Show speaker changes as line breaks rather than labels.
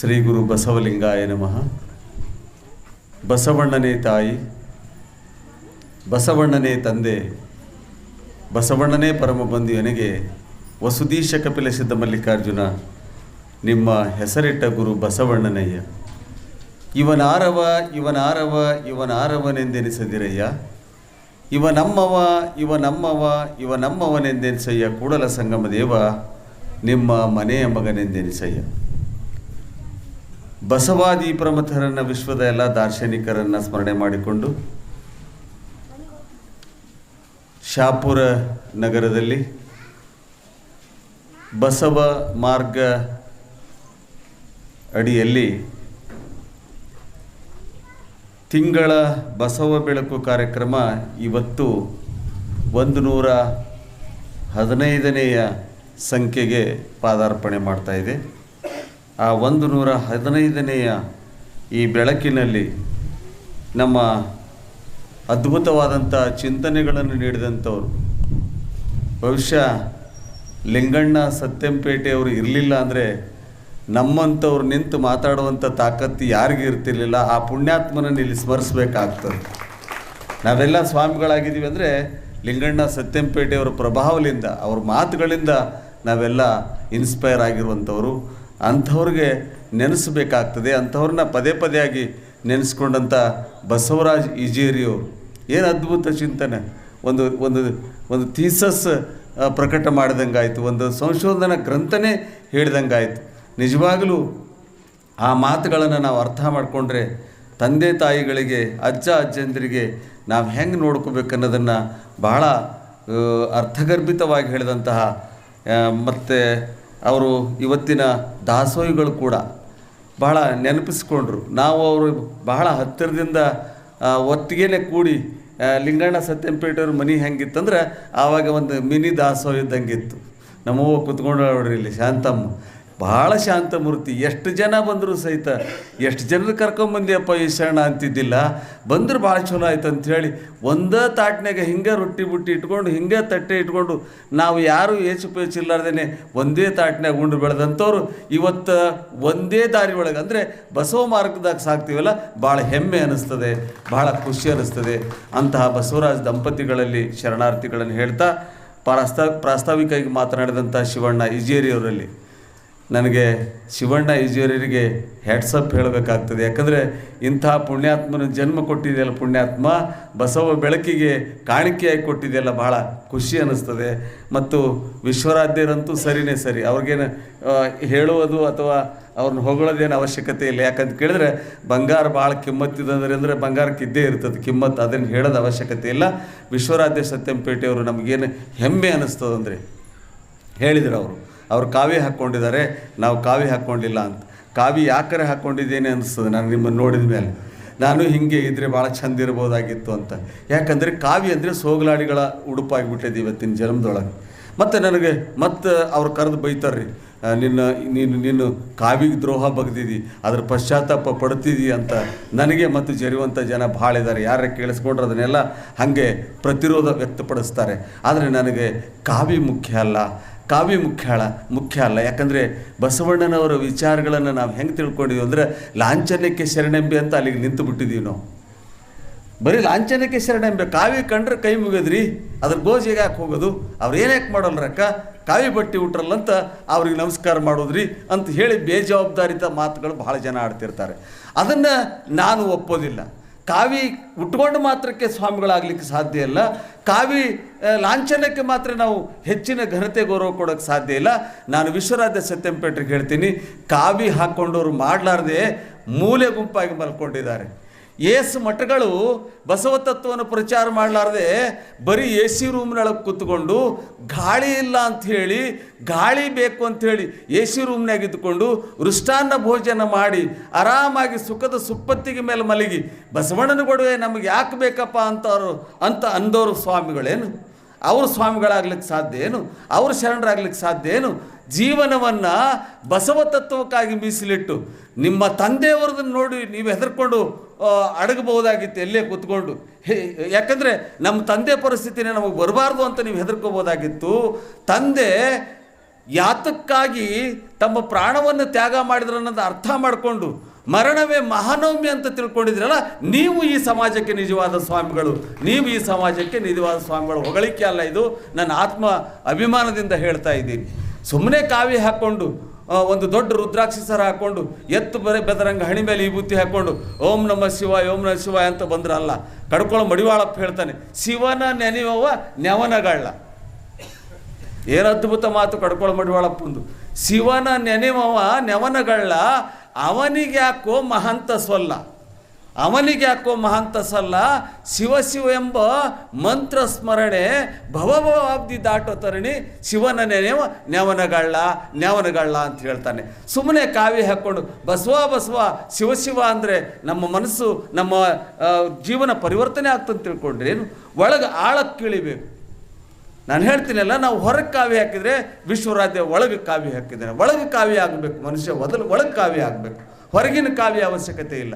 ಶ್ರೀ ಗುರು ಬಸವಲಿಂಗಾಯ ನಮಃ. ಬಸವಣ್ಣನೇ ತಾಯಿ, ಬಸವಣ್ಣನೇ ತಂದೆ, ಬಸವಣ್ಣನೇ ಪರಮ ಬಂಧುವನಿಗೆ ವಸುದೀಶ ಕಪಿಲ ಸಿದ್ಧ ಮಲ್ಲಿಕಾರ್ಜುನ, ನಿಮ್ಮ ಹೆಸರಿಟ್ಟ ಗುರು ಬಸವಣ್ಣನಯ್ಯ. ಇವನಾರವ ಇವನಾರವ, ಇವನಾರವನೆಂದೆನಿಸದಿರಯ್ಯ. ಇವ ನಮ್ಮವ ಇವ ನಮ್ಮವ ಇವ ನಮ್ಮವನೆಂದೆನಿಸಯ್ಯ ಕೂಡಲ ಸಂಗಮ ದೇವ ನಿಮ್ಮ ಮನೆಯ ಮಗನೆಂದೆನಿಸಯ್ಯ. ಬಸವಾದಿ ಪ್ರಮಥರನ್ನು ವಿಶ್ವದ ಎಲ್ಲ ದಾರ್ಶನಿಕರನ್ನು ಸ್ಮರಣೆ ಮಾಡಿಕೊಂಡು ಶಾಪುರ ನಗರದಲ್ಲಿ ಬಸವ ಮಾರ್ಗ ಅಡಿಯಲ್ಲಿ ತಿಂಗಳ ಬಸವ ಬೆಳಕು ಕಾರ್ಯಕ್ರಮ ಇವತ್ತು ಒಂದು ನೂರ ಹದಿನೈದನೆಯ ಸಂಖ್ಯೆಗೆ ಪಾದಾರ್ಪಣೆ ಮಾಡ್ತಾ ಇದೆ. ಆ ಒಂದು ನೂರ ಹದಿನೈದನೆಯ ಈ ಬೆಳಕಿನಲ್ಲಿ ನಮ್ಮ ಅದ್ಭುತವಾದಂಥ ಚಿಂತನೆಗಳನ್ನು ನೀಡಿದಂಥವ್ರು. ಬಹುಶಃ ಲಿಂಗಣ್ಣ ಸತ್ಯಂಪೇಟೆಯವರು ಇರಲಿಲ್ಲ ಅಂದರೆ ನಮ್ಮಂಥವ್ರು ನಿಂತು ಮಾತಾಡುವಂಥ ತಾಕತ್ತು ಯಾರಿಗೂ ಇರ್ತಿರ್ಲಿಲ್ಲ. ಆ ಪುಣ್ಯಾತ್ಮನನ್ನು ಇಲ್ಲಿ ಸ್ಮರಿಸಬೇಕಾಗ್ತದೆ. ನಾವೆಲ್ಲ ಸ್ವಾಮಿಗಳಾಗಿದ್ದೀವಿ ಅಂದರೆ ಲಿಂಗಣ್ಣ ಸತ್ಯಂಪೇಟೆಯವರ ಪ್ರಭಾವದಿಂದ, ಅವ್ರ ಮಾತುಗಳಿಂದ ನಾವೆಲ್ಲ ಇನ್ಸ್ಪೈರ್ ಆಗಿರುವಂಥವ್ರು. ಅಂಥವ್ರಿಗೆ ನೆನೆಸಬೇಕಾಗ್ತದೆ. ಅಂಥವ್ರನ್ನ ಪದೇ ಪದೇ ಆಗಿ ನೆನೆಸ್ಕೊಂಡಂಥ ಬಸವರಾಜ್ ಈಜೇರಿಯವರು ಏನು ಅದ್ಭುತ ಚಿಂತನೆ. ಒಂದು ಒಂದು ಒಂದು ಥೀಸಸ್ ಪ್ರಕಟ ಮಾಡಿದಂಗಾಯಿತು, ಒಂದು ಸಂಶೋಧನಾ ಗ್ರಂಥನೇ ಹೇಳಿದಂಗಾಯಿತು. ನಿಜವಾಗಲೂ ಆ ಮಾತುಗಳನ್ನು ನಾವು ಅರ್ಥ ಮಾಡಿಕೊಂಡ್ರೆ ತಂದೆ ತಾಯಿಗಳಿಗೆ, ಅಜ್ಜ ಅಜ್ಜಂದಿರಿಗೆ ನಾವು ಹೆಂಗೆ ನೋಡ್ಕೋಬೇಕು ಅನ್ನೋದನ್ನು ಬಹಳ ಅರ್ಥಗರ್ಭಿತವಾಗಿ ಹೇಳಿದಂತಹ ಮತ್ತು ಅವರು ಇವತ್ತಿನ ದಾಸೋಹಿಗಳು ಕೂಡ ಬಹಳ ನೆನಪಿಸ್ಕೊಂಡ್ರು. ನಾವು ಅವರು ಬಹಳ ಹತ್ತಿರದಿಂದ ಒತ್ತಿಗೆನೆ ಕೂಡಿ ಲಿಂಗಣ್ಣ ಸತ್ಯಂಪೇಟೆಯವ್ರ ಮನೆ ಹೆಂಗಿತ್ತಂದ್ರೆ ಆವಾಗ ಒಂದು ಮಿನಿ ದಾಸೋಹ ಇದ್ದಂಗಿತ್ತು. ನಮ್ಮವ್ವ ಕುತ್ಕೊಂಡ್ರೆ ಇಲ್ಲಿ ಶಾಂತಮ್ಮ. ಭಾಳ ಶಾಂತ ಮೂರ್ತಿ. ಎಷ್ಟು ಜನ ಬಂದರೂ ಸಹಿತ, ಎಷ್ಟು ಜನರು ಕರ್ಕೊಂಬಂದಿಯಪ್ಪ ಈ ಶರಣ ಅಂತಿದ್ದಿಲ್ಲ. ಬಂದ್ರೆ ಭಾಳ ಚಲೋ ಆಯ್ತು ಅಂಥೇಳಿ ಒಂದೇ ತಾಟ್ನಾಗ ಹಿಂಗೆ ರೊಟ್ಟಿ ಬುಟ್ಟಿ ಇಟ್ಕೊಂಡು, ಹಿಂಗೆ ತಟ್ಟೆ ಇಟ್ಕೊಂಡು, ನಾವು ಯಾರು ಏಚು ಪೇಚು ಇಲ್ಲಾರ್ದೇ ಒಂದೇ ತಾಟ್ನಾಗ ಉಂಡು ಬೆಳೆದಂಥವ್ರು ಇವತ್ತು ಒಂದೇ ದಾರಿ ಒಳಗೆ. ಅಂದರೆ ಬಸವ ಮಾರ್ಗದಾಗ ಸಾಕ್ತೀವಲ್ಲ ಭಾಳ ಹೆಮ್ಮೆ ಅನ್ನಿಸ್ತದೆ ಭಾಳ ಖುಷಿ ಅನ್ನಿಸ್ತದೆ ಅಂತಹ ಬಸವರಾಜ್ ದಂಪತಿಗಳಲ್ಲಿ ಶರಣಾರ್ಥಿಗಳನ್ನು ಹೇಳ್ತಾ, ಪ್ರಾಸ್ತಾ, ಪ್ರಾಸ್ತಾವಿಕವಾಗಿ ಮಾತನಾಡಿದಂಥ ಶಿವಣ್ಣ ಇಜೇರಿಯವರಲ್ಲಿ ನನಗೆ ಶಿವಣ್ಣ ಈಜೇರಿಯರಿಗೆ ಹೆಡ್ಸಪ್ ಹೇಳಬೇಕಾಗ್ತದೆ. ಯಾಕಂದರೆ ಇಂಥ ಪುಣ್ಯಾತ್ಮನ ಜನ್ಮ ಕೊಟ್ಟಿದೆಯಲ್ಲ ಪುಣ್ಯಾತ್ಮ, ಬಸವ ಬೆಳಕಿಗೆ ಕಾಣಿಕೆಯಾಗಿ ಕೊಟ್ಟಿದೆಯಲ್ಲ ಭಾಳ ಖುಷಿ ಅನ್ನಿಸ್ತದೆ. ಮತ್ತು ವಿಶ್ವರಾಧ್ಯರಂತೂ ಸರಿನೇ ಸರಿ. ಅವ್ರಿಗೇನು ಹೇಳುವುದು ಅಥವಾ ಅವ್ರನ್ನ ಹೊಗಳೋದೇನು ಅವಶ್ಯಕತೆ ಇಲ್ಲ. ಯಾಕಂತ ಕೇಳಿದ್ರೆ ಬಂಗಾರ ಭಾಳ ಕಿಮ್ಮತ್ತಿದಂದ್ರೆ ಅಂದರೆ ಬಂಗಾರಕ್ಕೆ ಇದ್ದೇ ಇರ್ತದೆ. ಕಿಮ್ಮತ್ತು ಅದನ್ನು ಹೇಳೋದು ಅವಶ್ಯಕತೆ ಇಲ್ಲ. ವಿಶ್ವರಾಧ್ಯ ಸತ್ಯಂಪೇಟೆಯವರು ನಮಗೇನು ಹೆಮ್ಮೆ ಅನ್ನಿಸ್ತದಂದರೆ ಹೇಳಿದರು ಅವರು. ಅವ್ರು ಕಾವಿ ಹಾಕ್ಕೊಂಡಿದ್ದಾರೆ, ನಾವು ಕಾವಿ ಹಾಕ್ಕೊಂಡಿಲ್ಲ ಅಂತ. ಕಾವಿ ಯಾಕರೆ ಹಾಕ್ಕೊಂಡಿದ್ದೇನೆ ಅನಿಸ್ತದೆ ನಾನು ನಿಮ್ಮನ್ನು ನೋಡಿದ ಮೇಲೆ. ನಾನು ಹಿಂಗೆ ಇದ್ದರೆ ಭಾಳ ಚಂದ ಇರ್ಬೋದಾಗಿತ್ತು ಅಂತ. ಯಾಕಂದರೆ ಕಾವಿ ಅಂದರೆ ಸೋಗಲಾಡಿಗಳ ಉಡುಪಾಗಿಬಿಟ್ಟಿದೆ ಇವತ್ತಿನ ಜನ್ಮದೊಳಗೆ. ಮತ್ತು ನನಗೆ ಮತ್ತೆ ಅವ್ರು ಕರೆದು ಬೈತಾರ್ರಿ ನಿನ್ನ, ನೀನು ನೀನು ಕಾವಿಗೆ ದ್ರೋಹ ಬಗ್ದಿದ್ದಿ ಅದ್ರ ಪಶ್ಚಾತ್ತಾಪ ಪಡ್ತಿದ್ದಿ ಅಂತ. ನನಗೆ ಮತ್ತು ಜರಿಯುವಂಥ ಜನ ಭಾಳ ಇದ್ದಾರೆ ಯಾರೇ ಕೇಳಿಸ್ಕೊಂಡ್ರೆ ಅದನ್ನೆಲ್ಲ ಹಾಗೆ ಪ್ರತಿರೋಧ ವ್ಯಕ್ತಪಡಿಸ್ತಾರೆ. ಆದರೆ ನನಗೆ ಕಾವಿ ಮುಖ್ಯ ಅಲ್ಲ. ಕಾವ್ಯ ಮುಖ್ಯ ಮುಖ್ಯ ಅಲ್ಲ. ಯಾಕಂದರೆ ಬಸವಣ್ಣನವರ ವಿಚಾರಗಳನ್ನು ನಾವು ಹೆಂಗೆ ತಿಳ್ಕೊಂಡಿದ್ದೀವಿ ಅಂದರೆ ಲಾಂಛನಕ್ಕೆ ಶರಣೆಂಬೆ ಅಂತ ಅಲ್ಲಿಗೆ ನಿಂತು ಬಿಟ್ಟಿದ್ದೀವಿ ನಾವು. ಬರೀ ಲಾಂಛನಕ್ಕೆ ಶರಣೆಂಬೆ ಕಾವಿ ಕಂಡ್ರೆ ಕೈ ಮುಗಿದ್ರಿ, ಅದ್ರ ಗೋಜಿಗೆ ಯಾಕೆ ಹೋಗೋದು? ಅವ್ರು ಏನ್ಯಾಕೆ ಯಾಕೆ ಮಾಡಲ್ರಕ್ಕ ಕಾವಿ ಬಟ್ಟೆ ಉಟ್ರಲ್ಲ ಅಂತ ಅವ್ರಿಗೆ ನಮಸ್ಕಾರ ಮಾಡೋದ್ರಿ ಅಂತ ಹೇಳಿ ಬೇಜವಾಬ್ದಾರಿತ ಮಾತುಗಳು ಬಹಳ ಜನ ಆಡ್ತಿರ್ತಾರೆ. ಅದನ್ನು ನಾನು ಒಪ್ಪೋದಿಲ್ಲ. ಕಾವಿ ಉಟ್ಕೊಂಡು ಮಾತ್ರಕ್ಕೆ ಸ್ವಾಮಿಗಳಾಗಲಿಕ್ಕೆ ಸಾಧ್ಯ ಇಲ್ಲ. ಕಾವಿ ಲಾಂಛನಕ್ಕೆ ಮಾತ್ರ ನಾವು ಹೆಚ್ಚಿನ ಘನತೆ ಗೌರವ ಕೊಡೋಕ್ಕೆ ಸಾಧ್ಯ ಇಲ್ಲ. ನಾನು ವಿಶ್ವರಾಧ್ಯ ಸತ್ಯಂಪೇಟ್ರಿಗೆ ಹೇಳ್ತೀನಿ, ಕಾವಿ ಹಾಕ್ಕೊಂಡವರು ಮಾಡಲಾರ್ದೆ ಮೂಲೆ ಗುಂಪಾಗಿ ಮಲ್ಕೊಂಡಿದ್ದಾರೆ. ಏಸು ಮಠಗಳು ಬಸವ ತತ್ವವನ್ನು ಪ್ರಚಾರ ಮಾಡಲಾರದೆ ಬರೀ ಎ ಸಿ ರೂಮ್ನೊಳಗೆ ಕೂತ್ಕೊಂಡು ಗಾಳಿ ಇಲ್ಲ ಅಂಥೇಳಿ ಗಾಳಿ ಬೇಕು ಅಂಥೇಳಿ ಎ ಸಿ ರೂಮ್ನಾಗ ಇದ್ದುಕೊಂಡು ವೃಷ್ಟಾನ್ನ ಭೋಜನ ಮಾಡಿ ಆರಾಮಾಗಿ ಸುಖದ ಸುಪ್ಪತ್ತಿಗೆ ಮೇಲೆ ಮಲಗಿ, ಬಸವಣ್ಣನ ಗೊಡವೆ ನಮಗೆ ಯಾಕೆ ಬೇಕಪ್ಪ ಅಂತವರು ಅಂತ ಅಂದವರು ಸ್ವಾಮಿಗಳೇನು? ಅವರು ಸ್ವಾಮಿಗಳಾಗ್ಲಿಕ್ಕೆ ಸಾಧ್ಯ ಏನು? ಅವರು ಶರಣರಾಗ್ಲಿಕ್ಕೆ ಸಾಧ್ಯ ಏನು? ಜೀವನವನ್ನು ಬಸವ ತತ್ವಕ್ಕಾಗಿ ಮೀಸಲಿಟ್ಟು ನಿಮ್ಮ ತಂದೆಯವರದನ್ನು ನೋಡಿ ನೀವು ಹೆದರ್ಕೊಂಡು ಅಡಗಬಹುದಾಗಿತ್ತು ಎಲ್ಲೇ ಕೂತ್ಕೊಂಡು. ಯಾಕಂದರೆ ನಮ್ಮ ತಂದೆ ಪರಿಸ್ಥಿತಿನೇ ನಮಗೆ ಬರಬಾರ್ದು ಅಂತ ನೀವು ಹೆದರ್ಕೋಬೋದಾಗಿತ್ತು ತಂದೆ ಯಾತಕ್ಕಾಗಿ ತಮ್ಮ ಪ್ರಾಣವನ್ನು ತ್ಯಾಗ ಮಾಡಿದ್ರು ಅನ್ನೋದು ಅರ್ಥ ಮಾಡಿಕೊಂಡು ಮರಣವೇ ಮಹಾನವಮಿ ಅಂತ ತಿಳ್ಕೊಂಡಿದ್ರಲ್ಲ, ನೀವು ಈ ಸಮಾಜಕ್ಕೆ ನಿಜವಾದ ಸ್ವಾಮಿಗಳು. ನೀವು ಈ ಸಮಾಜಕ್ಕೆ ನಿಜವಾದ ಸ್ವಾಮಿಗಳು. ಹೊಗಳಿಕೆ ಅಲ್ಲ ಇದು. ನನ್ನ ಆತ್ಮ ಅಭಿಮಾನದಿಂದ ಹೇಳ್ತಾ ಇದ್ದೀನಿ. ಸುಮ್ಮನೆ ಕಾವಿ ಹಾಕ್ಕೊಂಡು ಒಂದು ದೊಡ್ಡ ರುದ್ರಾಕ್ಷಿ ಸರ ಹಾಕ್ಕೊಂಡು ಎತ್ತು ಬರೆ ಬೆದರಂಗ ಹಣಿ ಮೇಲೆ ಈ ಬುತ್ತಿ ಹಾಕ್ಕೊಂಡು ಓಂ ನಮ ಶಿವ ಓಂ ನಮ ಶಿವಾಯ ಅಂತ ಬಂದ್ರಲ್ಲ. ಕಡ್ಕೊಳ್ಳೋ ಮಡಿವಾಳಪ್ಪ ಹೇಳ್ತಾನೆ, ಶಿವನ ನೆನೆಯುವವ ನೆವನಗಳ್ಳ ಏನು ಅದ್ಭುತ ಮಾತು ಕಡ್ಕೊಳ್ಳೋ ಮಡಿವಾಳಪ್ಪಂದು. ಶಿವನ ನೆನೆಯುವವ ನೆವನಗಳ್ಳ ಅವನಿಗೆ ಯಾಕೋ ಮಹಂತ ಸೊಲ್ಲ. ಅವನಿಗೆ ಯಾಕೋ ಮಹಾಂತಸಲ್ಲ? ಶಿವಶಿವ ಶಿವ ಶಿವ ಎಂಬ ಮಂತ್ರ ಸ್ಮರಣೆ ಭವಭವಾಬ್ದಿ ದಾಟೋ ತರಣಿ ಶಿವನ ನೆನೆವ ನೆವನಗಳ್ಳ ನೆವನಗಳ್ಳ ಅಂತ ಹೇಳ್ತಾನೆ. ಸುಮ್ಮನೆ ಕಾವಿ ಹಾಕ್ಕೊಂಡು ಬಸವ ಬಸವ, ಶಿವ ಶಿವ ಅಂದರೆ ನಮ್ಮ ಮನಸ್ಸು, ನಮ್ಮ ಜೀವನ ಪರಿವರ್ತನೆ ಆಗ್ತಂತ ತಿಳ್ಕೊಂಡ್ರೆ ಏನು? ಒಳಗೆ ಆಳಕ್ಕೆ ಕೀಳಿಬೇಕು ನಾನು ಹೇಳ್ತೀನಲ್ಲ, ನಾವು ಹೊರಗೆ ಕಾವಿ ಹಾಕಿದರೆ ವಿಶ್ವರಾಧ್ಯ ಒಳಗೆ ಕಾವಿ ಹಾಕಿದ್ದೇನೆ ಒಳಗೆ ಕಾವಿ ಆಗಬೇಕು, ಮನುಷ್ಯ ಮೊದಲು ಒಳಗೆ ಕಾವಿ ಆಗಬೇಕು. ಹೊರಗಿನ ಕಾವ್ಯ ಅವಶ್ಯಕತೆ ಇಲ್ಲ.